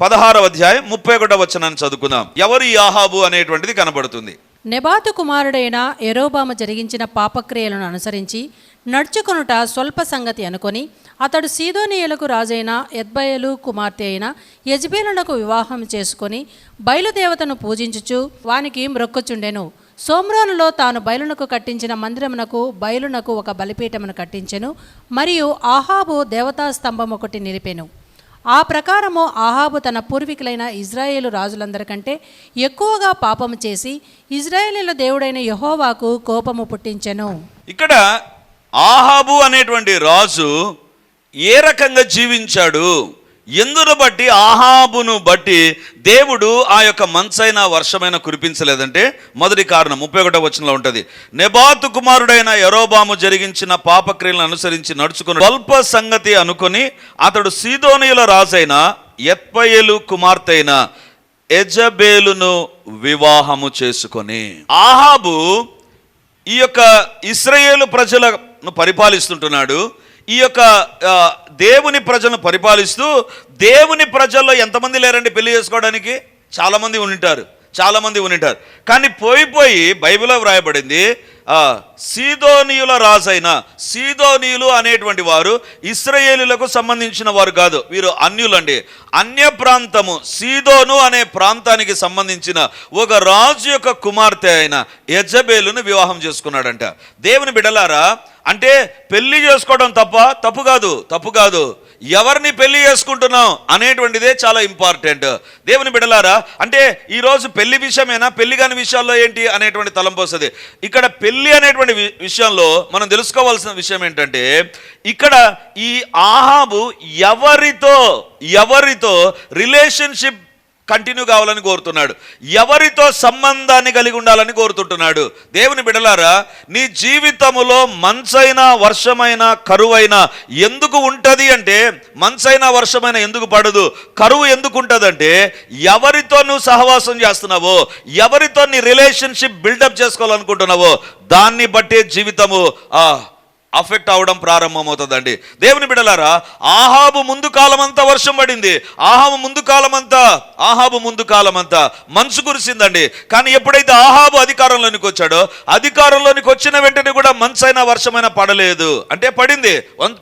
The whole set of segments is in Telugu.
పదహారవ అధ్యాయం ముప్పై ఒకటో వచనాన్ని చదువుకుందాం. ఎవరు ఈ ఆహాబు అనేటువంటిది కనబడుతుంది. నెబాతు కుమారుడైన ఎరోబామ జరిగించిన పాపక్రియలను అనుసరించి నడుచుకొనుట స్వల్ప సంగతి అనుకొని అతడు సీదోనియలకు రాజైన ఎద్బయలు కుమార్తె అయిన యజ్బేలునకు వివాహం చేసుకొని బయలుదేవతను పూజించుచు వానికి మ్రొక్కుచుండెను. సోమ్రోనులో తాను బయలునకు కట్టించిన మందిరమునకు బయలునకు ఒక బలిపీఠమును కట్టించెను. మరియు ఆహాబు దేవతా స్తంభం ఒకటి నిలిపెను. ఆ ప్రకారము ఆహాబు తన పూర్వీకులైన ఇజ్రాయేలు రాజులందరికంటే ఎక్కువగా పాపము చేసి ఇజ్రాయేలీల దేవుడైన యహోవాకు కోపము పుట్టించెను. ఇక్కడ ఆహాబు అనేటువంటి రాజు ఏ రకంగా జీవించాడు? ఎందును బట్టి ఆహాబును బట్టి దేవుడు ఆ యొక్క మంచైన వర్షమైన కురిపించలేదంటే మొదటి కారణం ముప్పై ఒకటో వచనంలో ఉంటుంది. నెబాతు కుమారుడైన ఎరోబాము జరిగించిన పాపక్రియలను అనుసరించి నడుచుకుని స్వల్ప సంగతి అనుకొని అతడు సీదోనియుల రాజైన ఎత్పయేలు కుమార్తె అయిన ఎజబేలును వివాహము చేసుకొని. ఆహాబు ఈ యొక్క ఇస్రయేలు ప్రజలను పరిపాలిస్తుంటున్నాడు. ఈ యొక్క దేవుని ప్రజలను పరిపాలిస్తూ దేవుని ప్రజల్లో ఎంతమంది లేరండి పెళ్ళి చేసుకోవడానికి? చాలామంది ఉంటారు చాలామంది ఉంటారు కానీ పోయి పోయి బైబిల్లో వ్రాయబడింది సీదోనియుల సీదోనీయుల రాజైన సీదోనీయులు అనేటువంటి వారు ఇస్రయేలులకు సంబంధించిన వారు కాదు వీరు అన్యులండి. అన్య ప్రాంతము సీదోను అనే ప్రాంతానికి సంబంధించిన ఒక రాజు యొక్క కుమార్తె అయిన యజబేలును వివాహం చేసుకున్నాడంట. దేవుని బిడలారా అంటే పెళ్ళి చేసుకోవడం తప్ప తప్పు కాదు తప్పు కాదు. ఎవరిని పెళ్ళి చేసుకుంటున్నాం అనేటువంటిదే చాలా ఇంపార్టెంట్. దేవుని బిడలారా అంటే ఈరోజు పెళ్ళి విషయమేనా పెళ్ళి కాని విషయాల్లో ఏంటి అనేటువంటి తలంపు వస్తుంది. ఇక్కడ పెళ్ళి అనేటువంటి వి- విషయంలో మనం తెలుసుకోవాల్సిన విషయం ఏంటంటే ఇక్కడ ఈ ఆహాబు ఎవరితో ఎవరితో రిలేషన్షిప్ కంటిన్యూ కావాలని కోరుతున్నాడు. ఎవరితో సంబంధాన్ని కలిగి ఉండాలని కోరుతుంటున్నాడు. దేవుని బిడలారా నీ జీవితములో మంచైన వర్షమైన కరువైన ఎందుకు ఉంటుంది అంటే మంచైనా వర్షమైన ఎందుకు పడదు కరువు ఎందుకు ఉంటుందంటే ఎవరితో నువ్వు సహవాసం చేస్తున్నావో ఎవరితో నీ రిలేషన్షిప్ బిల్డప్ చేసుకోవాలనుకుంటున్నావో దాన్ని బట్టే జీవితము ఆ అఫెక్ట్ అవడం ప్రారంభమవుతుందండి. దేవుని బిడలారా ఆహాబు ముందు కాలమంతా వర్షం పడింది. ఆహాబు ముందు కాలమంతా ఆహాబు ముందు కాలమంతా మంచు కురిసిందండి. కానీ ఎప్పుడైతే ఆహాబు అధికారంలోనికి వచ్చాడో అధికారంలోనికి వచ్చిన వెంటనే కూడా మంచైనా వర్షమైన పడలేదు. అంటే పడింది.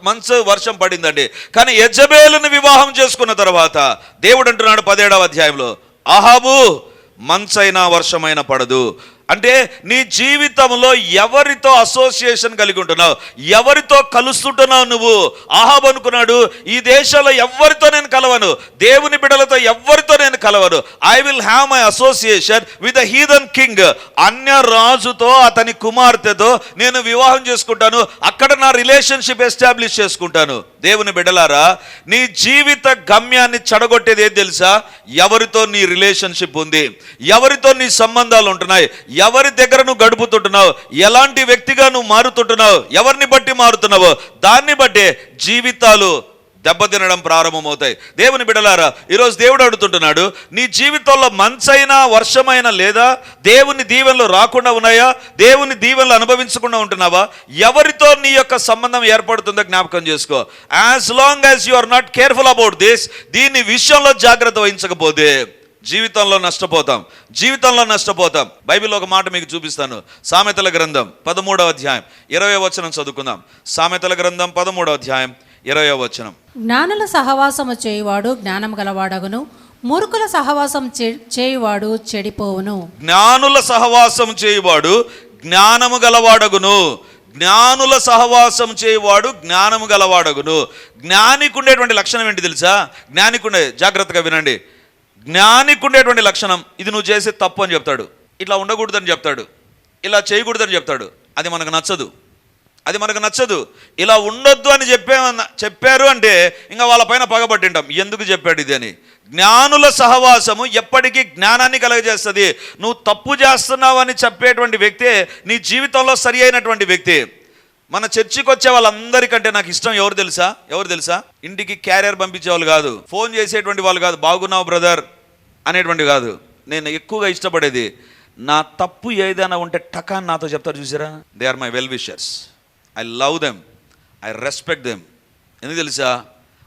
మంచు వర్షం పడిందండి. కానీ యజబేలుని వివాహం చేసుకున్న తర్వాత దేవుడు అంటున్నాడు పదిహేడవ అధ్యాయంలో ఆహాబు మంచైనా వర్షమైన పడదు. అంటే నీ జీవితంలో ఎవరితో అసోసియేషన్ కలిగి ఉంటున్నావు? ఎవరితో కలుస్తుంటున్నావు నువ్వు? ఆహాబ్ అనుకున్నాడు ఈ దేశంలో ఎవరితో నేను కలవను? దేవుని బిడలతో ఎవరితో నేను కలవను? I will have my association with heathen king అన్య రాజుతో అతని కుమార్తెతో నేను వివాహం చేసుకుంటాను. అక్కడ నా రిలేషన్షిప్ ఎస్టాబ్లిష్ చేసుకుంటాను. దేవుని బిడలారా నీ జీవిత గమ్యాన్ని చెడగొట్టేది ఏది తెలుసా? ఎవరితో నీ రిలేషన్షిప్ ఉంది? ఎవరితో నీ సంబంధాలు ఉంటున్నాయి? ఎవరి దగ్గర నువ్వు గడుపుతుంటున్నావు? ఎలాంటి వ్యక్తిగా నువ్వు మారుతుంటున్నావు? ఎవరిని బట్టి మారుతున్నావో? దాన్ని బట్టే జీవితాలు దెబ్బతినడం ప్రారంభమవుతాయి. దేవుని బిడలారా ఈరోజు దేవుడు అడుగుతుంటున్నాడు నీ జీవితంలో మంచైనా వర్షమైనా లేదా దేవుని దీవెనలు రాకుండా ఉన్నాయా? దేవుని దీవెనలు అనుభవించకుండా ఉంటున్నావా? ఎవరితో నీ యొక్క సంబంధం ఏర్పడుతుందో జ్ఞాపకం చేసుకో. As long as you are not careful about this దీని విషయంలో జాగ్రత్త వహించకపోతే జీవితంలో నష్టపోతాం. జీవితంలో నష్టపోతాం. బైబిల్లో ఒక మాట మీకు చూపిస్తాను. సామెతల గ్రంథం పదమూడవ అధ్యాయం ఇరవై వచనం చదువుకుందాం. సామెతల గ్రంథం పదమూడవ అధ్యాయం ఇరవై వచనం. జ్ఞానుల సహవాసము చేయువాడు జ్ఞానం గలవాడగును మూర్ఖుల సహవాసం చే- చేయువాడు చెడిపోవును. జ్ఞానుల సహవాసం చేయువాడు జ్ఞానము గలవాడగును. జ్ఞానుల సహవాసం చేయువాడు జ్ఞానము గలవాడగును. జ్ఞానికి ఉండేటువంటి లక్షణం ఏంటి తెలుసా? జ్ఞానికి ఉండే జాగ్రత్తగా వినండి. జ్ఞానికి ఉండేటువంటి లక్షణం ఇది నువ్వు చేసే తప్పు అని చెప్తాడు. ఇట్లా ఉండకూడదని చెప్తాడు. ఇలా చేయకూడదని చెప్తాడు. అది మనకు నచ్చదు. అది మనకు నచ్చదు. ఇలా ఉండొద్దు అని చెప్పామన్న చెప్పారు అంటే ఇంకా వాళ్ళపైన పగబట్టింటాం ఎందుకు చెప్పాడు ఇది అని? జ్ఞానుల సహవాసము ఎప్పటికీ జ్ఞానాన్ని కలగజేస్తుంది. నువ్వు తప్పు చేస్తున్నావు అని చెప్పేటువంటి వ్యక్తే నీ జీవితంలో సరి అయినటువంటి వ్యక్తి. మన చర్చికి వచ్చే వాళ్ళందరికంటే నాకు ఇష్టం ఎవరు తెలుసా? ఎవరు తెలుసా? ఇంటికి క్యారియర్ పంపించే వాళ్ళు కాదు. ఫోన్ చేసేటువంటి వాళ్ళు కాదు. బాగున్నావు బ్రదర్ అనేటువంటి కాదు. నేను ఎక్కువగా ఇష్టపడేది నా తప్పు ఏదైనా ఉంటే టకాన్ నాతో చెప్తారు చూసారా? They are my well wishers I love them I respect them ఎందుకు తెలుసా?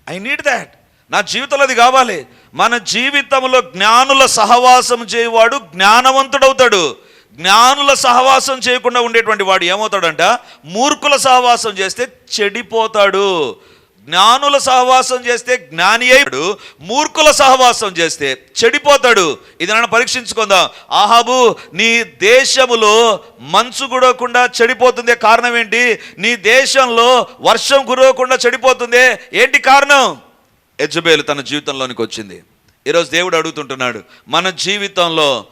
ఐ నీడ్ దాట్ నా జీవితంలో అది కావాలి. మన జీవితంలో జ్ఞానుల సహవాసం చేయవాడు జ్ఞానవంతుడవుతాడు. జ్ఞానుల సహవాసం చేయకుండా ఉండేటువంటి వాడు ఏమవుతాడంట? మూర్ఖుల సహవాసం చేస్తే చెడిపోతాడు. జ్ఞానుల సహవాసం చేస్తే జ్ఞాని అయ్యాడు మూర్ఖుల సహవాసం చేస్తే చెడిపోతాడు. ఇది నన్ను పరీక్షించుకుందాం. ఆహాబు నీ దేశములో మంచు గుడవకుండా చెడిపోతుందే కారణం ఏంటి? నీ దేశంలో వర్షం గురవకుండా చెడిపోతుందే ఏంటి కారణం? యజ్బేలు తన జీవితంలోనికి వచ్చింది. ఈరోజు దేవుడు అడుగుతుంటున్నాడు మన జీవితంలో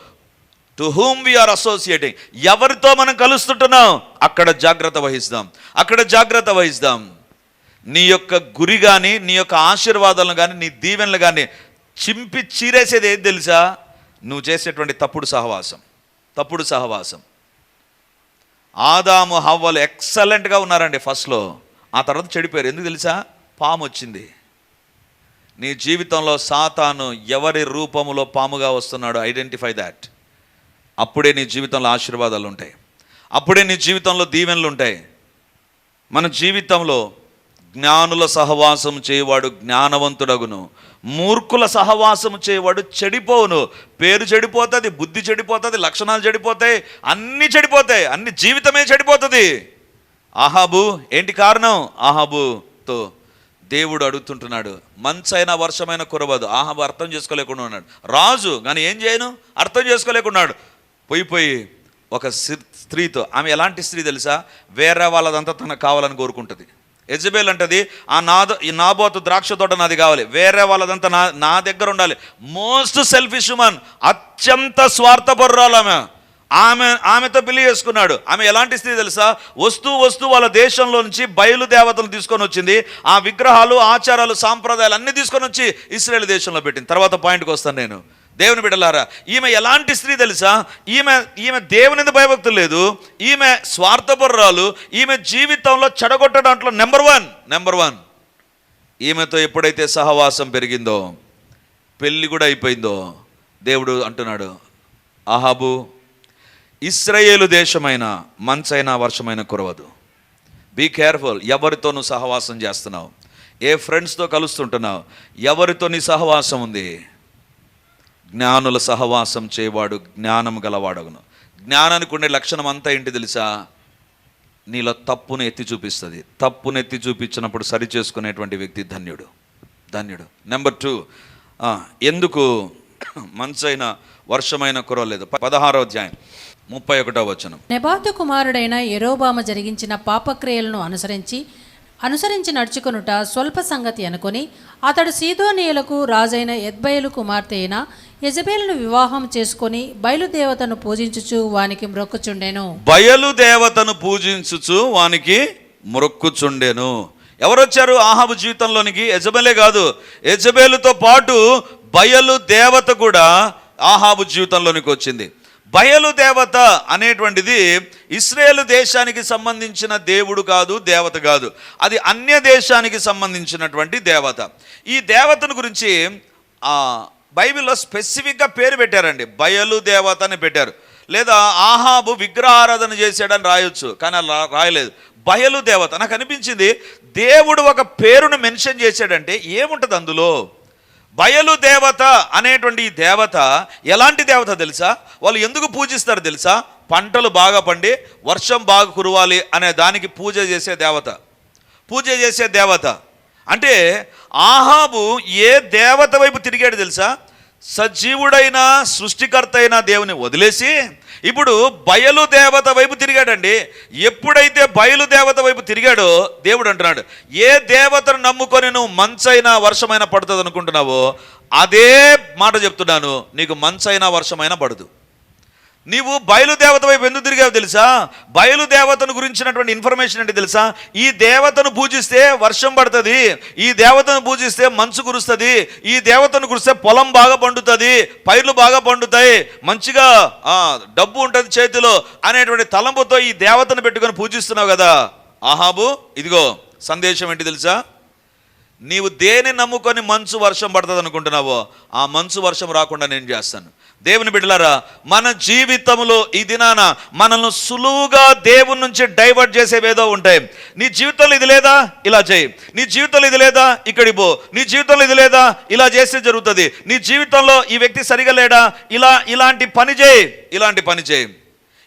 టు హూమ్ వీఆర్ అసోసియేటింగ్ ఎవరితో మనం కలుస్తుంటున్నాం? అక్కడ జాగ్రత్త వహిస్తాం. అక్కడ జాగ్రత్త వహిస్తాం. నీ యొక్క గురి కానీ నీ యొక్క ఆశీర్వాదాలను కానీ నీ దీవెనలు కానీ చింపి చీరేసేది ఏది తెలుసా? నువ్వు చేసేటువంటి తప్పుడు సహవాసం. తప్పుడు సహవాసం. ఆదాము హవ్వలు ఎక్సలెంట్గా ఉన్నారండి ఫస్ట్లో. ఆ తర్వాత చెడిపోయారు. ఎందుకు తెలుసా? పాము వచ్చింది. నీ జీవితంలో సాతాను ఎవరి రూపంలో పాముగా వస్తున్నాడో ఐడెంటిఫై దాట్. అప్పుడే నీ జీవితంలో ఆశీర్వాదాలు ఉంటాయి. అప్పుడే నీ జీవితంలో దీవెనలు ఉంటాయి. మన జీవితంలో జ్ఞానుల సహవాసం చేయవాడు జ్ఞానవంతుడగును. మూర్ఖుల సహవాసం చేయవాడు చెడిపోవును. పేరు చెడిపోతుంది బుద్ధి చెడిపోతుంది లక్షణాలు చెడిపోతాయి అన్నీ చెడిపోతాయి అన్ని జీవితమే చెడిపోతుంది. ఆహాబు ఏంటి కారణం? ఆహాబుతో దేవుడు అడుగుతుంటున్నాడు మంచైన వర్షమైన కురవదు. ఆహాబు అర్థం చేసుకోలేకుండా ఉన్నాడు. రాజు కానీ ఏం చేయను? అర్థం చేసుకోలేకున్నాడు. పోయి పోయి ఒక స్త్రీతో ఆమె ఎలాంటి స్త్రీ తెలుసా? వేరే వాళ్ళదంతా తనకు కావాలని కోరుకుంటుంది. ఎజబేల్ అంటది ఆ నాద ఈ నాబోతు ద్రాక్ష తోట నాది కావాలి. వేరే వాళ్ళదంతా నా నా దగ్గర ఉండాలి. మోస్ట్ సెల్ఫిష్ ఉమన్ అత్యంత స్వార్థపరురాలు ఆమె. ఆమె ఆమెతో పెళ్ళి చేసుకున్నాడు. ఆమె ఎలాంటి స్థితి తెలుసా? వస్తూ వస్తూ వాళ్ళ దేశంలో నుంచి బయలు దేవతలు తీసుకొని వచ్చింది. ఆ విగ్రహాలు ఆచారాలు సాంప్రదాయాలు అన్ని తీసుకొని వచ్చి ఇస్రాయేల్ దేశంలో పెట్టింది. తర్వాత పాయింట్కి వస్తాను నేను. దేవుని బిడ్డలారా ఈమె ఎలాంటి స్త్రీ తెలుసా? ఈమె ఈమె దేవుని భయభక్తులు లేదు? ఈమె స్వార్థపరురాలు ఈమె జీవితంలో చెడగొట్టడంలో నెంబర్ వన్ నెంబర్ వన్ ఈమెతో ఎప్పుడైతే సహవాసం పెరిగిందో పెళ్ళి కూడా అయిపోయిందో దేవుడు అంటున్నాడు ఆహాబు ఇస్రాయేలు దేశమైన మంచైనా వర్షమైన కురవదు. బీ కేర్ఫుల్ ఎవరితో నువ్వు సహవాసం చేస్తున్నావు? ఏ ఫ్రెండ్స్తో కలుస్తుంటున్నావు? ఎవరితో నీ సహవాసం ఉంది? జ్ఞానుల సహవాసం చేయవాడు జ్ఞానం గలవాడగును. జ్ఞానానికి ఉండే లక్షణం అంతా ఏంటి తెలుసా? నీలో తప్పును ఎత్తి చూపిస్తుంది. తప్పును ఎత్తి చూపించినప్పుడు సరి చేసుకునేటువంటి వ్యక్తి ధన్యుడు. ధన్యుడు. నెంబర్ టూ ఎందుకు మంచైన వర్షమైన కురవలేదు. పదహారో అధ్యాయం ముప్పై ఒకటో వచనం. నెబాతు కుమారుడైన ఎరోబామ జరిగించిన పాపక్రియలను అనుసరించి అనుసరించి నడుచుకొనుట స్వల్ప సంగతి అనుకొని అతడు సీదోనీయులకు రాజైన ఎద్బయలు కుమార్తె అయిన యజబేలును వివాహం చేసుకొని బయలుదేవతను పూజించుచు వానికి మ్రొక్కుచుండెను. బయలు దేవతను పూజించుచు వానికి మొక్కుచుండెను ఎవరొచ్చారు ఆహాబు జీవితంలోనికి? యజబేలే కాదు. యజబేలుతో పాటు బయలు దేవత కూడా ఆహాబు జీవితంలోనికి వచ్చింది. బయలు దేవత అనేటువంటిది ఇస్రాయేల్ దేశానికి సంబంధించిన దేవుడు కాదు దేవత కాదు. అది అన్య దేశానికి సంబంధించినటువంటి దేవత. ఈ దేవతను గురించి బైబిల్లో స్పెసిఫిక్గా పేరు పెట్టారండి. బయలు దేవత అని పెట్టారు. లేదా ఆహాబు విగ్రహారాధన చేశాడని రాయొచ్చు కానీ అలా రాయలేదు. బయలు దేవత. నాకు అనిపించింది దేవుడు ఒక పేరును మెన్షన్ చేశాడంటే ఏముంటుంది అందులో? బయలు దేవత అనేటువంటి ఈ దేవత ఎలాంటి దేవత తెలుసా? వాళ్ళు ఎందుకు పూజిస్తారు తెలుసా? పంటలు బాగా పండి వర్షం బాగా కురవాలి అనే దానికి పూజ చేసే దేవత. పూజ చేసే దేవత. అంటే ఆహాబు ఏ దేవత వైపు తిరిగాడు తెలుసా? సజీవుడైన సృష్టికర్త అయిన దేవుని వదిలేసి ఇప్పుడు బయలు దేవత వైపు తిరిగాడండి. ఎప్పుడైతే బయలు దేవత వైపు తిరిగాడో దేవుడు అంటున్నాడు ఏ దేవతను నమ్ముకొని నువ్వు మంచైనా వర్షమైనా పడుతుంది అనుకుంటున్నావో అదే మాట చెప్తున్నాను నీకు మంచైనా వర్షమైనా పడదు. నీవు బయలుదేవత వైపు ఎందుకు తిరిగావు తెలుసా? బయలుదేవతను గురించినటువంటి ఇన్ఫర్మేషన్ అంటే తెలుసా? ఈ దేవతను పూజిస్తే వర్షం పడుతుంది ఈ దేవతను పూజిస్తే మంచు కురుస్తుంది ఈ దేవతను కురిస్తే పొలం బాగా పండుతుంది పైర్లు బాగా పండుతాయి మంచిగా డబ్బు ఉంటుంది చేతిలో అనేటువంటి తలంపుతో ఈ దేవతను పెట్టుకొని పూజిస్తున్నావు కదా. ఆహాబు ఇదిగో సందేశం ఏంటి తెలుసా? నీవు దేని నమ్ముకొని మంచు వర్షం పడుతుంది అనుకుంటున్నావో ఆ మంచు వర్షం రాకుండా నేను చేస్తాను. దేవుని బిడ్డలారా మన జీవితంలో ఈ దినాన మనల్ని సులువుగా దేవుని నుంచి డైవర్ట్ చేసేవేదో ఉంటాయి. నీ జీవితంలో ఇది లేదా? ఇలా చేయి. నీ జీవితంలో ఇది లేదా? ఇక్కడికి పో. నీ జీవితంలో ఇది లేదా? ఇలా చేస్తే జరుగుతుంది. నీ జీవితంలో ఈ వ్యక్తి సరిగా లేడా? ఇలా ఇలాంటి పని చేయి. ఇలాంటి పని చేయి.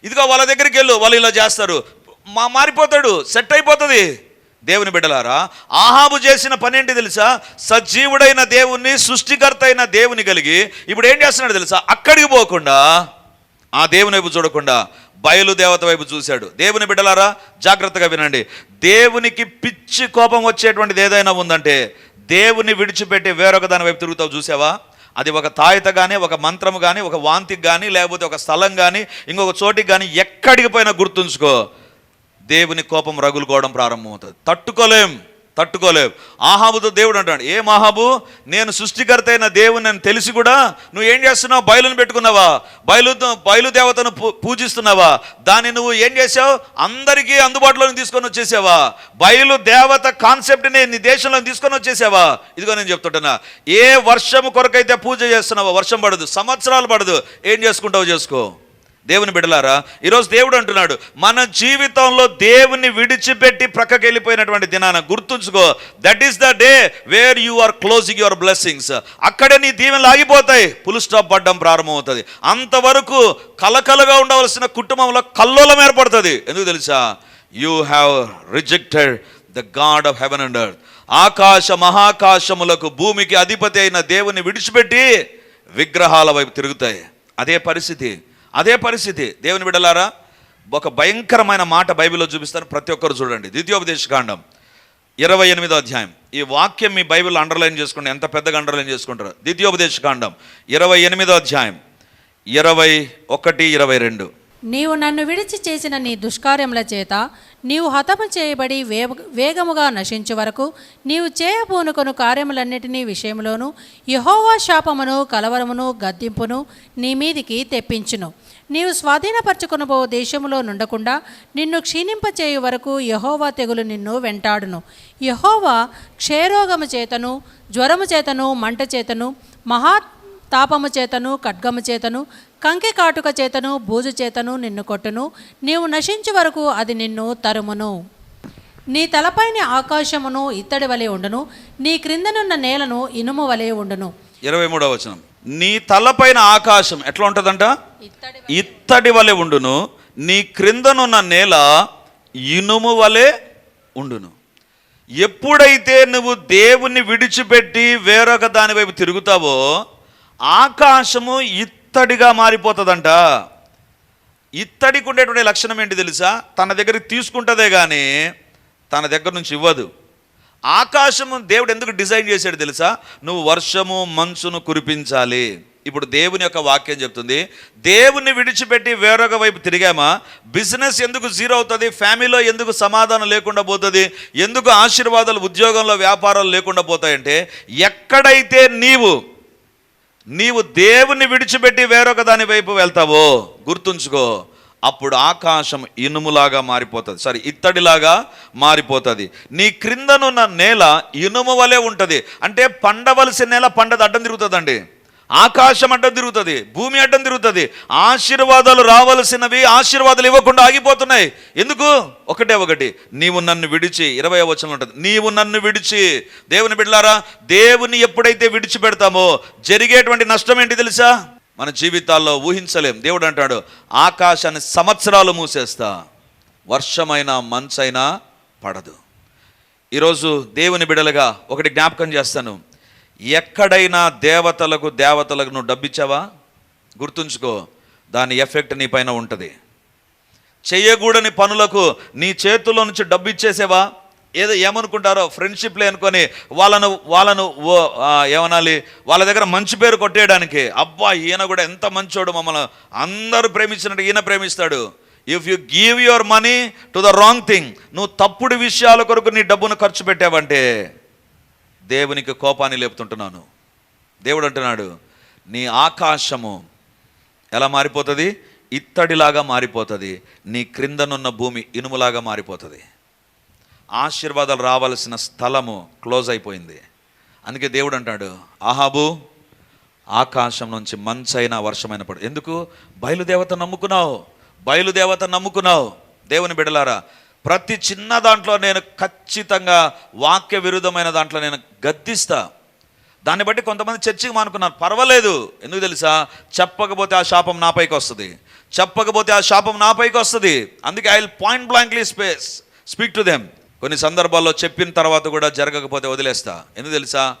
ఇదిగో వాళ్ళ దగ్గరికి వెళ్ళు. వాళ్ళు ఇలా చేస్తారు. మా మారిపోతాడు. సెట్ అయిపోతుంది. దేవుని బిడ్డలారా ఆహాబు చేసిన పని ఏంటి తెలుసా? సజీవుడైన దేవుణ్ణి సృష్టికర్త అయిన దేవుని కలిగి ఇప్పుడు ఏం చేస్తున్నాడు తెలుసా? అక్కడికి పోకుండా ఆ దేవుని వైపు చూడకుండా బయలుదేవత వైపు చూశాడు. దేవుని బిడ్డలారా జాగ్రత్తగా వినండి. దేవునికి పిచ్చి కోపం వచ్చేటువంటిది ఏదైనా ఉందంటే దేవుని విడిచిపెట్టి వేరొక దాని వైపు తిరుగుతావు చూసావా? అది ఒక తాయిత కానీ ఒక మంత్రము కానీ ఒక వాంతికి కానీ లేకపోతే ఒక స్థలం కానీ ఇంకొక చోటికి కానీ ఎక్కడికి పోయినా గుర్తుంచుకో. దేవుని కోపం రగులుకోవడం ప్రారంభమవుతుంది. తట్టుకోలేం తట్టుకోలేం. ఆహాబుతో దేవుడు అంటాడు ఏ మహాబు నేను సృష్టికర్త అయిన దేవుని నేను తెలిసి కూడా నువ్వు ఏం చేస్తున్నావు? బయలును పెట్టుకున్నావా? బయలు బయలుదేవతను పూ- పూజిస్తున్నావా? దాన్ని నువ్వు ఏం చేసావు అందరికీ అందుబాటులోకి తీసుకొని వచ్చేసావా? బయలు దేవత కాన్సెప్ట్ని నీ దేశంలో తీసుకొని వచ్చేసావా? ఇదిగో నేను చెప్తుంటున్నా ఏ వర్షము కొరకైతే పూజ చేస్తున్నావా వర్షం పడదు సంవత్సరాలు పడదు. ఏం చేసుకుంటావు చేసుకో. దేవుని బిడలారా ఈరోజు దేవుడు అంటున్నాడు మన జీవితంలో దేవుని విడిచిపెట్టి ప్రక్కకి వెళ్ళిపోయినటువంటి దినాన గుర్తుంచుకో that is the day where you are closing your blessings అక్కడే నీ దీవెనలు ఆగిపోతాయి పుల్ స్టాప్ పడ్డం ప్రారంభమవుతుంది. అంతవరకు కలకలగా ఉండవలసిన కుటుంబంలో కల్లోలం ఏర్పడుతుంది. ఎందుకు తెలుసా? You have rejected the God of heaven and earth ఆకాశ మహాకాశములకు భూమికి అధిపతి అయిన దేవుని విడిచిపెట్టి విగ్రహాల వైపు తిరుగుతాయి. అదే పరిస్థితి. అదే పరిస్థితి. దేవుని బిడలారా ఒక భయంకరమైన మాట బైబిల్లో చూపిస్తాను. ప్రతి ఒక్కరు చూడండి. ద్వితీయోపదేశ కాండం ఇరవై ఎనిమిదో అధ్యాయం. ఈ వాక్యం మీ బైబిల్ అండర్లైన్ చేసుకోండి. ఎంత పెద్దగా అండర్లైన్ చేసుకుంటారో. ద్వితీయోపదేశ కాండం ఇరవై ఎనిమిదో అధ్యాయం. ఇరవై ఒకటి ఇరవై రెండు. నీవు నన్ను విడిచి చేసిన నీ దుష్కార్యముల చేత నీవు హతము చేయబడి వేగ వేగముగా నశించు వరకు నీవు చేయబూనుకొను కార్యములన్నిటినీ విషయంలోనూ యహోవా శాపమును కలవరమును గద్దింపును నీ మీదికి తెప్పించును. నీవు స్వాధీనపరచుకునబో దేశములో నుండకుండా నిన్ను క్షీణింపచేయు వరకు యహోవా తెగులు నిన్ను వెంటాడును. యహోవా క్షయరోగము చేతను జ్వరము చేతను మంట చేతను మహా తాపము చేతను ఖడ్గము చేతను కంకి కాటుక చేతను బూజు చేతను నిన్ను కొట్టును. నీవు నశించు వరకు అది నిన్ను తరుమును. నీ తలపైన ఆకాశమును ఇత్తడి వలె ఉండును. నీ క్రిందనున్న నేలను ఇనుము వలె ఉండును. ఇరవై మూడవ వచనం. నీ తలపైన ఆకాశం ఎట్లా ఉంటుందంట? ఇత్తడి ఇత్తడి వలె ఉండును. నీ క్రిందనున్న నేల ఇనుము వలె ఉండును. ఎప్పుడైతే నువ్వు దేవుణ్ణి విడిచిపెట్టి వేరొక దాని వైపు తిరుగుతావో ఆకాశము ఇత్తడిగా మారిపోతుందంట. ఇత్తడికి ఉండేటువంటి లక్షణం ఏంటి తెలుసా? తన దగ్గరికి తీసుకుంటుందే కానీ తన దగ్గర నుంచి ఇవ్వదు. ఆకాశము దేవుడు ఎందుకు డిజైన్ చేశాడు తెలుసా? నువ్వు వర్షము మంచును కురిపించాలి. ఇప్పుడు దేవుని యొక్క వాక్యం చెప్తుంది. దేవుని విడిచిపెట్టి వేరొక వైపు తిరిగామా? బిజినెస్ ఎందుకు జీరో అవుతుంది? ఫ్యామిలీలో ఎందుకు సమాధానం లేకుండా పోతుంది? ఎందుకు ఆశీర్వాదాలు ఉద్యోగంలో వ్యాపారాలు లేకుండా పోతాయంటే ఎక్కడైతే నీవు నీవు దేవుని విడిచిపెట్టి వేరొక దాని వైపు వెళ్తావో గుర్తుంచుకో. అప్పుడు ఆకాశం ఇనుములాగా మారిపోతుంది. సారీ ఇత్తడిలాగా మారిపోతుంది. నీ క్రిందనున్న నేల ఇనుము వలె ఉంటుంది. అంటే పండవలసిన నేల పండది అడ్డం తిరుగుతుందండి. ఆకాశం అడ్డం తిరుగుతుంది భూమి అడ్డం తిరుగుతుంది. ఆశీర్వాదాలు రావలసినవి ఆశీర్వాదాలు ఇవ్వకుండా ఆగిపోతున్నాయి. ఎందుకు? ఒకటే ఒకటి. నీవు నన్ను విడిచి ఇరవై వచనం ఉంటుంది. నీవు నన్ను విడిచి. దేవుని బిడ్డలారా దేవుని ఎప్పుడైతే విడిచిపెడతామో జరిగేటువంటి నష్టం ఏంటి తెలుసా? మన జీవితాల్లో ఊహించలేం. దేవుడు అంటాడు ఆకాశాన్ని సంవత్సరాలు మూసేస్తా. వర్షమైనా మంచైనా పడదు. ఈరోజు దేవుని బిడలుగా ఒకటి జ్ఞాపకం చేస్తాను. ఎక్కడైనా దేవతలకు దేవతలకు నువ్వు డబ్బిచ్చావా? గుర్తుంచుకో దాని ఎఫెక్ట్ నీ పైన ఉంటుంది. చేయకూడని పనులకు నీ చేతుల్లో నుంచి డబ్బు ఇచ్చేసేవా ఏదో ఏమనుకుంటారో ఫ్రెండ్షిప్లే అనుకొని వాళ్ళను వాళ్ళను ఓ ఏమనాలి? వాళ్ళ దగ్గర మంచి పేరు కొట్టేయడానికి. అబ్బా ఈయన కూడా ఎంత మంచోడు మమ్మల్ని. అందరూ ప్రేమించినట్టు ఈయన ప్రేమిస్తాడు. If you give your money to the wrong thing నువ్వు తప్పుడు విషయాల కొరకు నీ డబ్బును ఖర్చు పెట్టావంటే. దేవునికి కోపాన్ని లేపుతుంటున్నాను. దేవుడు అంటున్నాడు నీ ఆకాశము ఎలా మారిపోతుంది? ఇత్తడిలాగా మారిపోతుంది. నీ క్రిందనున్న భూమి ఇనుములాగా మారిపోతుంది. ఆశీర్వాదాలు రావాల్సిన స్థలము క్లోజ్ అయిపోయింది. అందుకే దేవుడు అంటాడు ఆహాబు ఆకాశం నుంచి మంచైన వర్షమైన పడు. ఎందుకు? బయలుదేవత నమ్ముకున్నావు. బయలుదేవత నమ్ముకున్నావు. దేవుని బిడలారా ప్రతి చిన్న దాంట్లో నేను ఖచ్చితంగా వాక్య విరుద్ధమైన దాంట్లో నేను గద్దిస్తా. దాన్ని బట్టి కొంతమంది చర్చికి మానుకున్నారు. పర్వాలేదు. ఎందుకు తెలుసా? చెప్పకపోతే ఆ శాపం నాపైకి వస్తుంది. చెప్పకపోతే ఆ శాపం నాపైకి వస్తుంది. అందుకే I will point blankly space speak to them కొన్ని సందర్భాల్లో చెప్పిన తర్వాత కూడా జరగకపోతే వదిలేస్తా. ఎందుకు తెలుసా?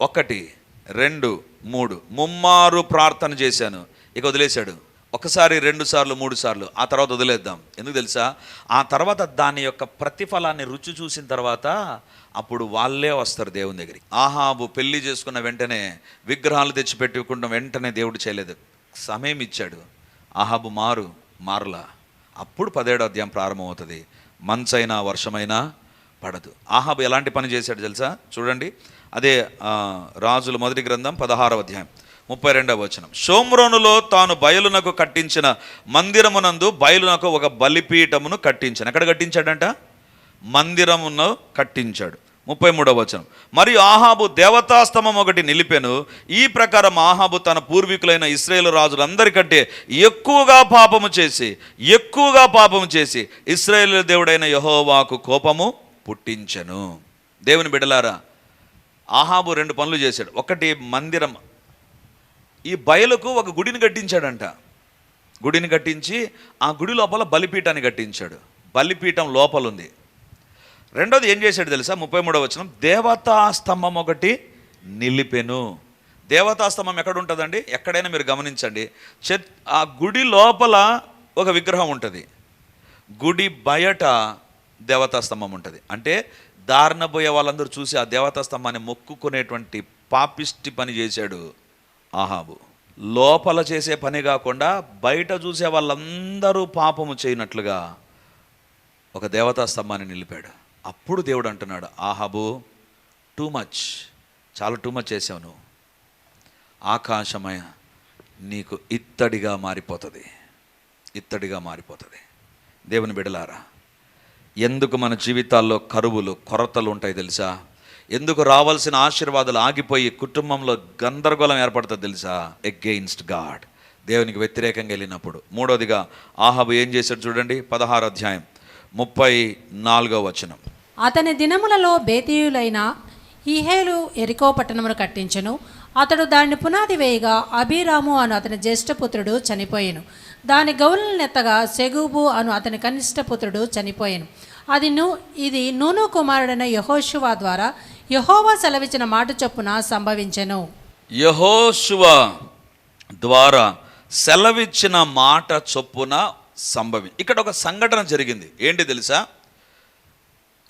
ఒకటి రెండు మూడు. ముమ్మారు ప్రార్థన చేశాను. ఇక వదిలేశాడు. ఒకసారి రెండు సార్లు మూడు సార్లు ఆ తర్వాత వదిలేద్దాం. ఎందుకు తెలుసా? ఆ తర్వాత దాని యొక్క ప్రతిఫలాన్ని రుచి చూసిన తర్వాత అప్పుడు వాళ్ళే వస్తారు దేవుని దగ్గరికి. ఆహాబు పెళ్ళి చేసుకున్న వెంటనే విగ్రహాలు తెచ్చిపెట్టుకున్న వెంటనే దేవుడు చేయలేదు. సమయం ఇచ్చాడు. ఆహాబు మారు మారలా. అప్పుడు పదేడు అధ్యాయం ప్రారంభమవుతుంది. మంచైనా వర్షమైనా పడదు. ఆహాబు ఎలాంటి పని చేశాడు తెలుసా? చూడండి. అదే రాజుల మొదటి గ్రంథం పదహారవ అధ్యాయం. ముప్పై రెండవ వచనం. షోమ్రోనులో తాను బయలునకు కట్టించిన మందిరమునందు బయలునకు ఒక బలిపీఠమును కట్టించాను. ఎక్కడ కట్టించాడంట? మందిరమును కట్టించాడు. ముప్పై మూడవ వచనం. మరియు ఆహాబు దేవతాస్తంభం ఒకటి నిలిపెను. ఈ ప్రకారం ఆహాబు తన పూర్వీకులైన ఇస్రాయేల్ రాజులందరికంటే ఎక్కువగా పాపము చేసి ఎక్కువగా పాపము చేసి ఇస్రాయేల్ దేవుడైన యహోవాకు కోపము పుట్టించెను. దేవుని బిడలారా ఆహాబు రెండు పనులు చేశాడు. ఒకటి మందిరం ఈ బయలుకు ఒక గుడిని కట్టించాడంట. గుడిని కట్టించి ఆ గుడి లోపల బలిపీఠాన్ని కట్టించాడు. బలిపీఠం లోపల ఉంది రెండోది ఏం చేశాడు తెలుసా? ముప్పై మూడవ వచనం. దేవతా స్తంభం ఒకటి నిలిపెను. దేవతా స్తంభం ఎక్కడ ఉంటుందండి ఎక్కడైనా మీరు గమనించండి. చెత్ ఆ గుడి లోపల ఒక విగ్రహం ఉంటుంది. గుడి బయట దేవతా స్తంభం ఉంటుంది. అంటే దారిన పోయే వాళ్ళందరూ చూసి ఆ దేవతా స్తంభాన్ని మొక్కుకునేటువంటి పాపిష్టి పని చేశాడు ఆహాబు లోపల చేసే పని కాకుండా బయట చూసే వాళ్ళందరూ పాపము చేయనట్లుగా ఒక దేవతా స్తంభాన్ని నిలిపాడు. అప్పుడు దేవుడు అంటున్నాడు ఆహాబు టూ మచ్ చాలా టూ మచ్ చేసావు నువ్వు. ఆకాశమయ నీకు ఇత్తడిగా మారిపోతుంది. ఇత్తడిగా మారిపోతుంది. దేవుని బిడలారా ఎందుకు మన జీవితాల్లో కరువులు కొరతలు ఉంటాయి తెలుసా? ఎందుకు రావాల్సిన ఆశీర్వాదాలు ఆగిపోయి కుటుంబంలో గందరగోళం ఏర్పడుతుంది తెలుసా? ఎగెయిన్స్ట్ గాడ్ దేవునికి వ్యతిరేకంగా వెళ్ళినప్పుడు. మూడోదిగా ఆహాబు ఏం చేశాడు చూడండి పదహారు అధ్యాయం ముప్పై నాలుగో వచనం. అతని దినములలో బేతీయులైన ఈహేలు ఎరికో పట్టణమును కట్టించను. అతడు దాన్ని పునాది వేయగా అభిరాము అను అతని జ్యేష్ఠపుత్రుడు చనిపోయాను. దాని గౌలనెత్తగా సెగుబు అను అతని కనిష్టపుత్రుడు చనిపోయాను. అది ను ఇది నూను కుమారుడైన యహోషువా ద్వారా యహోవా సెలవిచ్చిన మాట చొప్పున సంభవించెను. యహోశువ ద్వారా సెలవిచ్చిన మాట చొప్పున సంభవి ఇక్కడ ఒక సంఘటన జరిగింది. ఏంటి తెలుసా?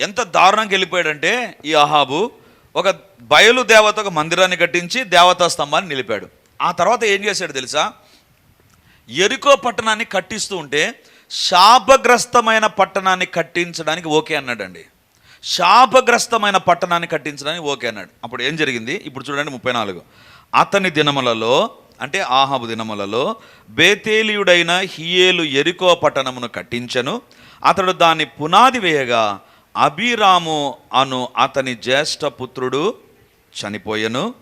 ఎంత దారుణంగా వెళ్ళిపోయాడంటే ఈ అహాబు ఒక బయలు దేవత ఒక మందిరాన్ని కట్టించి దేవతా స్తంభాన్ని నిలిపాడు. ఆ తర్వాత ఏం చేశాడు తెలుసా? ఎరుకో పట్టణాన్ని కట్టిస్తూ ఉంటే శాపగ్రస్తమైన పట్టణాన్ని కట్టించడానికి ఓకే అన్నాడండి. శాపగ్రస్తమైన పట్టణాన్ని కట్టించడానికి ఓకే అన్నాడు. అప్పుడు ఏం జరిగింది? ఇప్పుడు చూడండి ముప్పై నాలుగు. అతని దినములలో అంటే ఆహాబు దినములలో బేతేలియుడైన హియేలు ఎరికో పట్టణమును కట్టించను. అతడు దాన్ని పునాది వేయగా అభిరాము అను అతని జ్యేష్ఠ పుత్రుడు చనిపోయెను.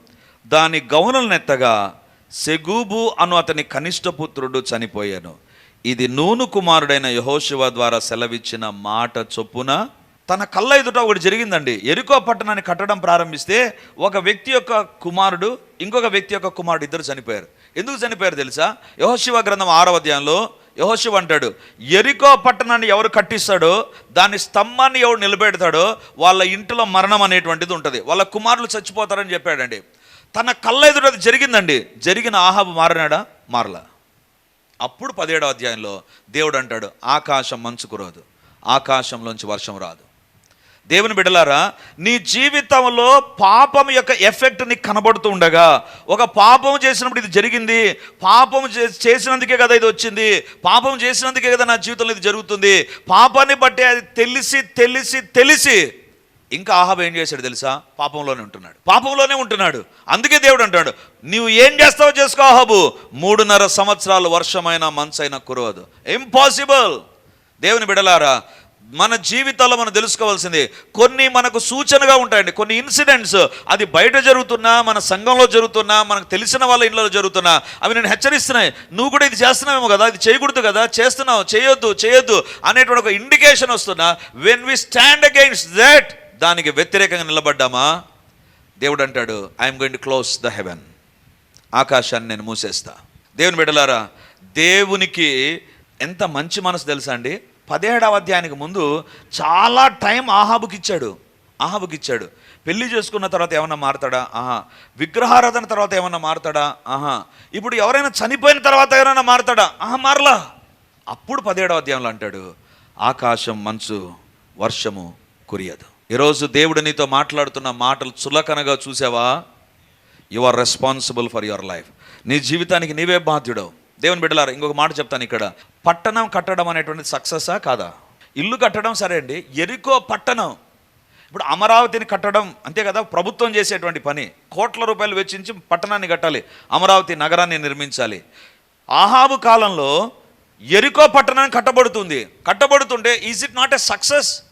దాని గౌనలనెత్తగా సెగూబు అను అతని కనిష్ట పుత్రుడు చనిపోయాను. ఇది నూను కుమారుడైన యహోశివ ద్వారా సెలవిచ్చిన మాట చొప్పున తన కళ్ళ ఎదుట ఒకటి జరిగిందండి. ఎరుకో పట్టణాన్ని కట్టడం ప్రారంభిస్తే ఒక వ్యక్తి యొక్క కుమారుడు ఇంకొక వ్యక్తి యొక్క కుమారుడు ఇద్దరు చనిపోయారు. ఎందుకు చనిపోయారు తెలుసా? యహోశివ గ్రంథం ఆరవ అధ్యాయంలో యహోశివ అంటాడు ఎరికో పట్టణాన్ని ఎవరు కట్టిస్తాడో దాని స్తంభాన్ని ఎవరు నిలబెడతాడో వాళ్ళ ఇంటిలో మరణం అనేటువంటిది ఉంటుంది. వాళ్ళ కుమారులు చచ్చిపోతారని చెప్పాడండి. తన కళ్ళ ఎదుట అది జరిగిందండి. జరిగిన ఆహాబు మారినాడా? మారలా. అప్పుడు పదిహేడో అధ్యాయంలో దేవుడు అంటాడు ఆకాశం మంచుకురాదు ఆకాశంలోంచి వర్షం రాదు. దేవుని బిడలారా నీ జీవితంలో పాపం యొక్క ఎఫెక్ట్ నీకు కనబడుతూ ఉండగా ఒక పాపం చేసినప్పుడు ఇది జరిగింది పాపం చేసినందుకే కదా ఇది వచ్చింది పాపం చేసినందుకే కదా నా జీవితంలో ఇది జరుగుతుంది పాపాన్ని బట్టి అది తెలిసి తెలిసి తెలిసి ఇంకా ఆహాబ్ ఏం చేశాడు తెలుసా? పాపంలోనే ఉంటున్నాడు. పాపంలోనే ఉంటున్నాడు. అందుకే దేవుడు అంటాడు నువ్వు ఏం చేస్తావో చేసుకో ఆహాబు. మూడున్నర సంవత్సరాలు వర్షమైన మంచైనా కురవదు. ఇంపాసిబుల్ దేవుని బిడలారా మన జీవితాల్లో మనం తెలుసుకోవాల్సింది కొన్ని మనకు సూచనగా ఉంటాయండి. కొన్ని ఇన్సిడెంట్స్ అది బయట జరుగుతున్నా మన సంఘంలో జరుగుతున్నా మనకు తెలిసిన వాళ్ళ ఇళ్ళలో జరుగుతున్నా అవి నేను హెచ్చరిస్తున్నాయి. నువ్వు కూడా ఇది చేస్తున్నావేమో కదా ఇది చేయకూడదు కదా చేస్తున్నావు చేయొద్దు చేయొద్దు అనేటువంటి ఒక ఇండికేషన్ వస్తున్నా when we stand against that దానికి వ్యతిరేకంగా నిలబడ్డామా? దేవుడు అంటాడు I'm going to close the heaven ఆకాశాన్ని నేను మూసేస్తా. దేవుని బిడ్డలారా దేవునికి ఎంత మంచి మనసు తెలుసా అండి? పదిహేడవ అధ్యాయానికి ముందు చాలా టైం ఆహాబుకి ఇచ్చాడు. ఆహాబుకి ఇచ్చాడు. పెళ్ళి చేసుకున్న తర్వాత ఏమన్నా మారతాడా? ఆహా. విగ్రహారాధన తర్వాత ఏమన్నా మారతాడా? ఆహా. ఇప్పుడు ఎవరైనా చనిపోయిన తర్వాత ఎవరైనా మారతాడా? ఆహా మారలా. అప్పుడు పదిహేడవ అధ్యాయంలో అంటాడు ఆకాశం మంచు వర్షము కురియదు. ఈరోజు దేవుడు నీతో మాట్లాడుతున్న మాటలు చులకనగా చూసావా? You are responsible for your life నీ జీవితానికి నీవే బాధ్యుడవు. దేవుని బిడ్డలారా ఇంకొక మాట చెప్తాను ఇక్కడ. పట్టణం కట్టడం అనేటువంటిది సక్సెసా కాదా? ఇల్లు కట్టడం సరే అండి. ఎరుకో పట్టణం. ఇప్పుడు అమరావతిని కట్టడం అంతే కదా? ప్రభుత్వం చేసేటువంటి పని. కోట్ల రూపాయలు వెచ్చించి పట్టణాన్ని కట్టాలి. అమరావతి నగరాన్ని నిర్మించాలి. ఆహాబు కాలంలో ఎరుకో పట్టణాన్ని కట్టబడుతుంది. కట్టబడుతుంటే is it not a success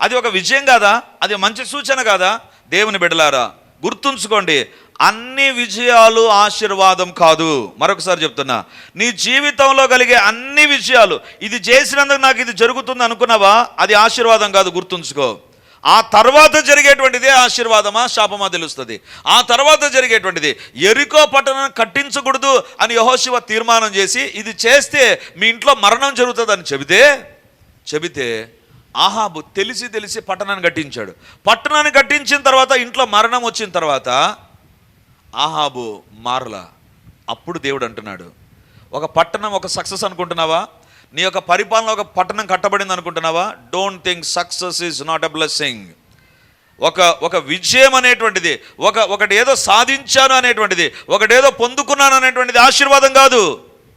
అది ఒక విజయం కాదా? అది మంచి సూచన కాదా? దేవుని బిడ్డలారా గుర్తుంచుకోండి అన్ని విజయాలు ఆశీర్వాదం కాదు. మరొకసారి చెప్తున్నా నీ జీవితంలో కలిగే అన్ని విజయాలు ఇది చేసినందుకు నాకు ఇది జరుగుతుంది అనుకున్నావా? అది ఆశీర్వాదం కాదు గుర్తుంచుకో. ఆ తర్వాత జరిగేటువంటిదే ఆశీర్వాదమా? శాపమా? తెలుస్తుంది. ఆ తర్వాత జరిగేటువంటిది ఎరికో పట్టణం కట్టించకూడదు అని యహోశివ తీర్మానం చేసి ఇది చేస్తే మీ ఇంట్లో మరణం జరుగుతుందని చెబితే చెబితే ఆహాబు తెలిసి తెలిసి పట్టణాన్ని కట్టించాడు. పట్టణాన్ని కట్టించిన తర్వాత ఇంట్లో మరణం వచ్చిన తర్వాత ఆహాబు మారల. అప్పుడు దేవుడు అంటున్నాడు ఒక పట్టణం ఒక సక్సెస్ అనుకుంటున్నావా? నీ యొక్క పరిపాలన ఒక పట్టణం కట్టబడింది అనుకుంటున్నావా? Don't think success is not a blessing ఒక ఒక విజయం అనేటువంటిది ఒక ఒకటి ఏదో సాధించాను అనేటువంటిది ఒకటేదో పొందుకున్నాను అనేటువంటిది ఆశీర్వాదం కాదు.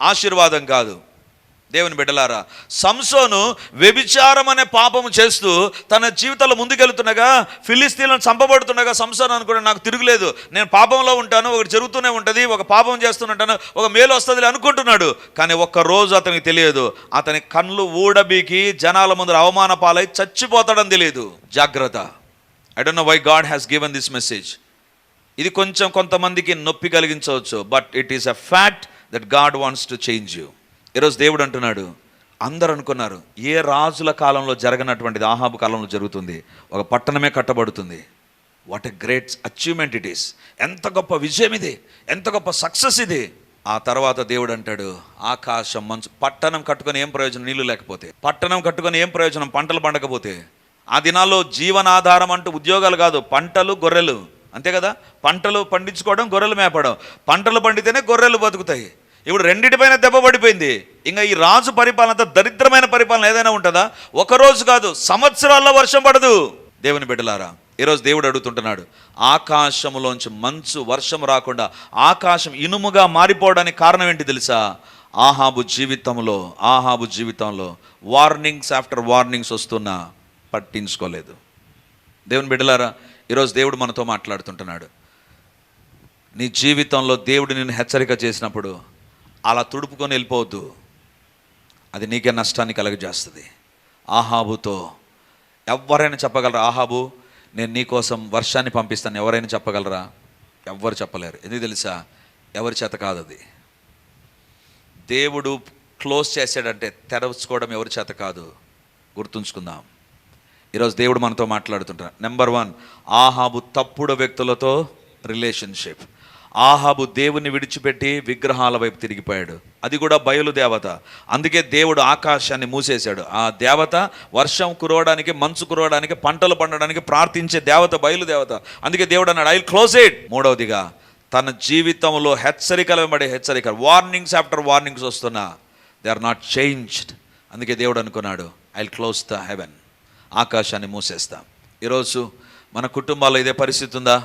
ఆశీర్వాదం కాదు. దేవుని బిడ్డలారా సంసోను వ్యభిచారం అనే పాపము చేస్తూ తన జీవితంలో ముందుకెళ్తుండగా ఫిలిస్తీన్లను చంపబడుతుండగా సంసోను అనుకున్నాడు నాకు తిరుగులేదు నేను పాపంలో ఉంటాను ఒకటి జరుగుతూనే ఉంటుంది ఒక పాపం చేస్తుంటాను ఒక మేలు వస్తుంది అనుకుంటున్నాడు. కానీ ఒక్క రోజు అతనికి తెలియదు అతని కళ్ళు ఊడబీకి జనాల ముందర అవమాన పాలై చచ్చిపోతాడని తెలియదు. జాగ్రత్త. I don't know why God has given this message ఇది కొంచెం కొంతమందికి నొప్పి కలిగించవచ్చు but it is a fact that God wants to change you ఈరోజు దేవుడు అంటున్నాడు అందరు అనుకున్నారు ఏ రాజుల కాలంలో జరగనటువంటిది ఆహాబు కాలంలో జరుగుతుంది ఒక పట్టణమే కట్టబడుతుంది. What a great achievement it is ఎంత గొప్ప విజయం ఇది ఎంత గొప్ప సక్సెస్ ఇది. ఆ తర్వాత దేవుడు అంటాడు ఆకాశం మంచు పట్టణం కట్టుకొని ఏం ప్రయోజనం? నీళ్ళు లేకపోతే. పట్టణం కట్టుకొని ఏం ప్రయోజనం? పంటలు పండకపోతే. ఆ దినాల్లో జీవనాధారం అంటూ ఉద్యోగాలు కాదు పంటలు గొర్రెలు. అంతే కదా? పంటలు పండించుకోవడం గొర్రెలు మేపడం. పంటలు పండితేనే గొర్రెలు బతుకుతాయి. ఇప్పుడు రెండింటిపైన దెబ్బ పడిపోయింది. ఇంకా ఈ రాజు పరిపాలన దరిద్రమైన పరిపాలన ఏదైనా ఉంటుందా? ఒకరోజు కాదు సంవత్సరాల్లో వర్షం పడదు. దేవుని బిడ్డలారా ఈరోజు దేవుడు అడుగుతుంటున్నాడు ఆకాశంలోంచి మంచు వర్షం రాకుండా ఆకాశం ఇనుముగా మారిపోవడానికి కారణం ఏంటి తెలుసా? ఆహాబు జీవితంలో ఆహాబు జీవితంలో వార్నింగ్స్ ఆఫ్టర్ వార్నింగ్స్ వస్తున్నా పట్టించుకోలేదు. దేవుని బిడ్డలారా ఈరోజు దేవుడు మనతో మాట్లాడుతుంటున్నాడు. నీ జీవితంలో దేవుడు నిన్ను హెచ్చరిక చేసినప్పుడు అలా తుడుపుకొని వెళ్ళిపోవద్దు. అది నీకే నష్టాన్ని కలుగజేస్తుంది. ఆహాబుతో ఎవరైనా చెప్పగలరా? ఆహాబు నేను నీకోసం వర్షాన్ని పంపిస్తాను. ఎవరైనా చెప్పగలరా? ఎవ్వరు చెప్పలేరు. ఎందుకు తెలుసా? ఎవరి చేత కాదు అది దేవుడు క్లోజ్ చేశాడంటే తెరచుకోవడం ఎవరి చేత కాదు? గుర్తుంచుకుందాం. ఈరోజు దేవుడు మనతో మాట్లాడుతుంటారు నెంబర్ వన్ ఆహాబు తప్పుడు వ్యక్తులతో రిలేషన్షిప్ ఆహాబు దేవుని విడిచిపెట్టి విగ్రహాల వైపు తిరిగిపోయాడు. అది కూడా బయలు దేవత. అందుకే దేవుడు ఆకాశాన్ని మూసేశాడు. ఆ దేవత వర్షం కురవడానికి మంచు కురవడానికి పంటలు పండడానికి ప్రార్థించే దేవత బయలు దేవత. అందుకే దేవుడు అన్నాడు ఐ క్లోజ్ ఇట్ మూడవదిగా తన జీవితంలో హెచ్చరికలు వెంబడి హెచ్చరిక వార్నింగ్స్ ఆఫ్టర్ వార్నింగ్స్ వస్తున్నా. దే ఆర్ నాట్ చేంజ్డ్ అందుకే దేవుడు అనుకున్నాడు ఐ క్లోజ్ ద హెవెన్ ఆకాశాన్ని మూసేస్తాం. ఈరోజు మన కుటుంబాల్లో ఇదే పరిస్థితి ఉందా?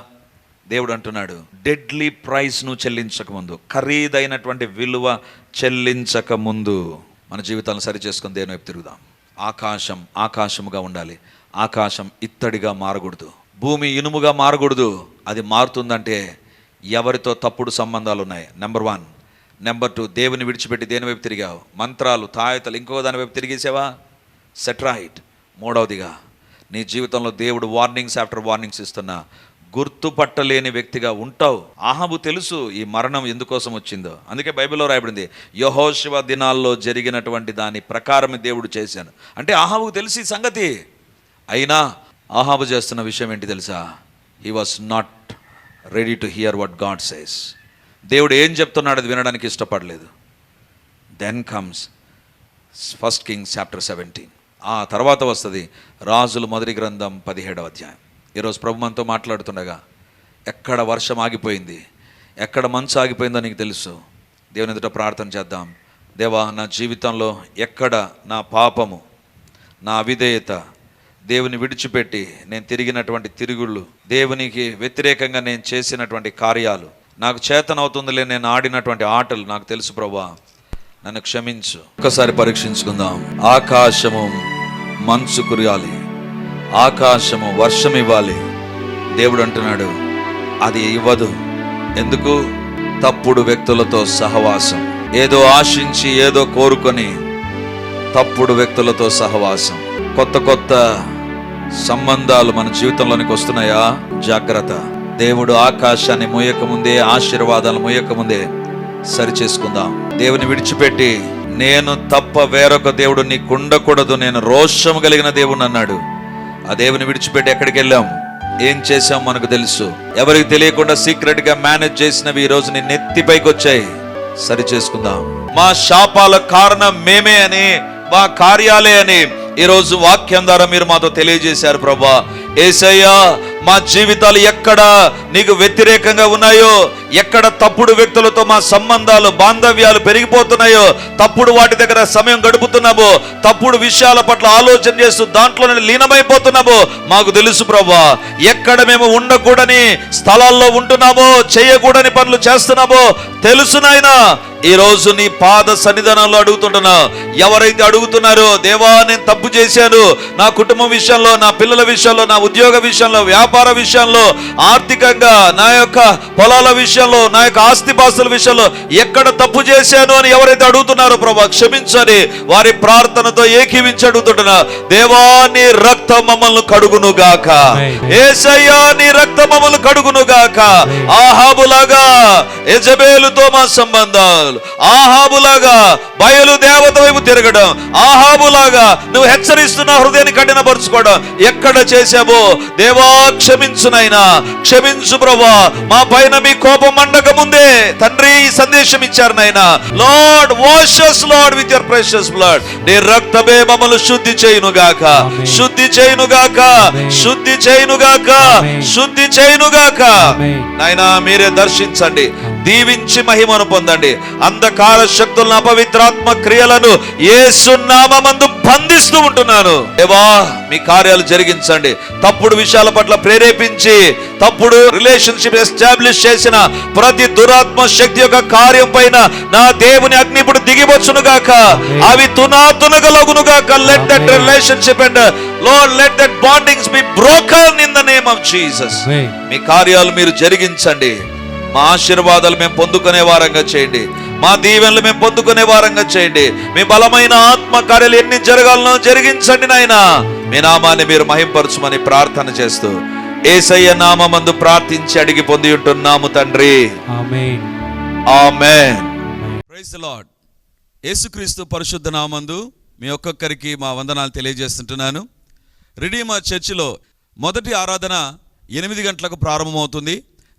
దేవుడు అంటున్నాడు డెడ్లీ ప్రైస్ను చెల్లించకముందు ఖరీదైనటువంటి విలువ చెల్లించకముందు మన జీవితాలను సరి చేసుకుని దేవుని వైపు తిరుగుదాం. ఆకాశం ఆకాశముగా ఉండాలి. ఆకాశం ఇత్తడిగా మారకూడదు. భూమి ఇనుముగా మారకూడదు. అది మారుతుందంటే ఎవరితో తప్పుడు సంబంధాలు ఉన్నాయి? నెంబర్ వన్ నెంబర్ టూ దేవుని విడిచిపెట్టి దేని వైపు తిరిగావు? మంత్రాలు తాయతలు ఇంకో దాని వైపు తిరిగేసావా? సెట్రాయిట్ మూడవదిగా నీ జీవితంలో దేవుడు వార్నింగ్స్ ఆఫ్టర్ వార్నింగ్స్ ఇస్తున్నా. గుర్తుపట్టలేని వ్యక్తిగా ఉంటావు. ఆహాబు తెలుసు ఈ మరణం ఎందుకోసం వచ్చిందో. అందుకే బైబిల్లో రాయబడింది యహోశివ దినాల్లో జరిగినటువంటి దాని ప్రకారం దేవుడు చేశాను. అంటే ఆహాబుకు తెలిసి ఈ సంగతి. అయినా ఆహాబు చేస్తున్న విషయం ఏంటి తెలుసా? He was not ready to hear what God says దేవుడు ఏం చెప్తున్నాడు అది వినడానికి ఇష్టపడలేదు. Then comes First Kings chapter seventeen ఆ తర్వాత వస్తుంది రాజుల మొదటి గ్రంథం పదిహేడవ అధ్యాయం. ఈరోజు ప్రభు మనతో మాట్లాడుతుండగా ఎక్కడ వర్షం ఆగిపోయింది ఎక్కడ మంచు ఆగిపోయిందో నీకు తెలుసు. దేవుని ఎదుట ప్రార్థన చేద్దాం. దేవా నా జీవితంలో ఎక్కడ నా పాపము నా అవిధేయత దేవుని విడిచిపెట్టి నేను తిరిగినటువంటి తిరుగుళ్ళు దేవునికి వ్యతిరేకంగా నేను చేసినటువంటి కార్యాలు నాకు చేతనవుతుందిలే నేను ఆడినటువంటి ఆటలు నాకు తెలుసు ప్రభా. నన్ను క్షమించు. ఒకసారి పరీక్షించుకుందాం. ఆకాశము మంచు కురియాలి. ఆకాశము వర్షం ఇవ్వాలి. దేవుడు అంటున్నాడు అది ఇవ్వదు. ఎందుకు? తప్పుడు వ్యక్తులతో సహవాసం. ఏదో ఆశించి ఏదో కోరుకొని తప్పుడు వ్యక్తులతో సహవాసం. కొత్త కొత్త సంబంధాలు మన జీవితంలోనికి వస్తున్నాయా? జాగ్రత్త. దేవుడు ఆకాశాన్ని మోయక ముందే ఆశీర్వాదాలు మోయక ముందే సరి చేసుకుందాం దేవుని విడిచిపెట్టి నేను తప్ప వేరొక దేవుడు నీకుండకూడదు. నేను రోషం కలిగిన దేవుడు అన్నాడు. ఆ దేవుని విడిచిపెట్టి ఎక్కడికి వెళ్ళాం? ఏం చేసాం మనకు తెలుసు. ఎవరికి తెలియకుండా సీక్రెట్గా మేనేజ్ చేసినవి ఈ రోజు నీ నెత్తిపైకి వచ్చాయి. సరి చేసుకుందాం. మా శాపాల కారణం మేమే అని మా కార్యాలే అని ఈ రోజు వాక్యం ద్వారా మీరు మాతో తెలియజేశారు ప్రభా. ఏసయ్యా మా జీవితాలు ఎక్కడ నీకు వ్యతిరేకంగా ఉన్నాయో ఎక్కడ తప్పుడు వ్యక్తులతో మా సంబంధాలు బాంధవ్యాలు పెరిగిపోతున్నాయో తప్పుడు వాటి దగ్గర సమయం గడుపుతున్నామో తప్పుడు విషయాల పట్ల ఆలోచన చేస్తూ దాంట్లోనే లీనమైపోతున్నామో మాకు తెలుసు ప్రభా ఎక్కడ మేము ఉండకూడని స్థలాల్లో ఉంటున్నామో చేయకూడని పనులు చేస్తున్నామో తెలుసు నాయనా. ఈ రోజు నీ పాద సన్నిధానంలో అడుగుతుంటున్నా. ఎవరైతే అడుగుతున్నారో దేవా నేను తప్పు చేశాను. నా కుటుంబం విషయంలో నా పిల్లల విషయంలో నా ఉద్యోగ విషయంలో వ్యాపార విషయంలో ఆర్థికంగా నా యొక్క పొలాల విషయంలో నా యొక్క ఆస్తిపాస్తుల విషయంలో ఎక్కడ తప్పు చేశాను అని ఎవరైతే అడుగుతున్నారో ప్రభా క్షమించని వారి ప్రార్థనతో ఏకీవించి అడుగుతుంటున్నా. దేవా నీ రక్తం మమ్మల్ని కడుగును గాక. ఏసయ్యా నీ రక్తం మమ్మల్ని కడుగును గాక. ఆహాబులాగా యజబేలుతో మా సంబంధాలు. ఆహాబులాగా బయలు దేవత వైపు తిరగడం. ఆహాబులాగా నువ్వు హెచ్చరిస్తున్న హృదయాన్ని కఠినపరుచుకోవడం. ఎక్కడ చేశావో? దేవా క్షమించునైనా క్షమించు ప్రభా. మా పైన మీ కోపం మండక ముందే తండ్రి ఈ సందేశం ఇచ్చారు నాయనా. Lord washes Lord with your precious blood నీ రక్తమే మమ్మల్ని శుద్ధి చేయును గాక. శుద్ధి చేయును గాక. శుద్ధి చేయును గాక. శుద్ధి చేయును గాక. నాయనా మీరే దర్శించండి. దీవించి మహిమను పొందండి. అంధకార శక్తులను అపవిత్రాత్మ క్రియలను ఏసునామందు బంధిస్తూ ఉంటున్నాను. దేవా మీ కార్యాలు జరిగించండి. తప్పుడు విషయాల పట్ల ప్రేరేపించి తప్పుడు రిలేషన్షిప్ ఎస్టాబ్లిష్ చేసిన ప్రతి దురాత్మ శక్తి యొక్క కార్యం పైన నా దేవుని అగ్ని ఇప్పుడు దిగివచ్చును గాక. అవి తునాతునగలగును గాక. Let that. Relationship and Lord let that bondings be broken in the name of Jesus. మీ కార్యాలు మీరు జరిగించండి. మా ఆశీర్వాదాలు మేము పొందుకునే వారంగా చేయండి. మా దీవెనలు మేము పొందుకునే వారంగా చేయండి. మీ బలమైన ఆత్మ కార్యాలు ఎన్ని జరగాలనో జరిగించండి నాయనా. మీ నామాన్ని మీరు మహింపరచుమని ప్రార్థన చేస్తూ ఏసయ్య నామందు ప్రార్థించి అడిగి పొంది ఉంటున్నాము తండ్రి. Amen. ఆమెన్. ప్రైజ్ లార్డ్ యేసుక్రీస్తు పరిశుద్ధ నామందు మీ ఒక్కొక్కరికి మా వందనాలు తెలియజేస్తుంటున్నాను. రిడీమర్ చర్చిలో మొదటి ఆరాధన ఎనిమిది గంటలకు ప్రారంభమవుతుంది.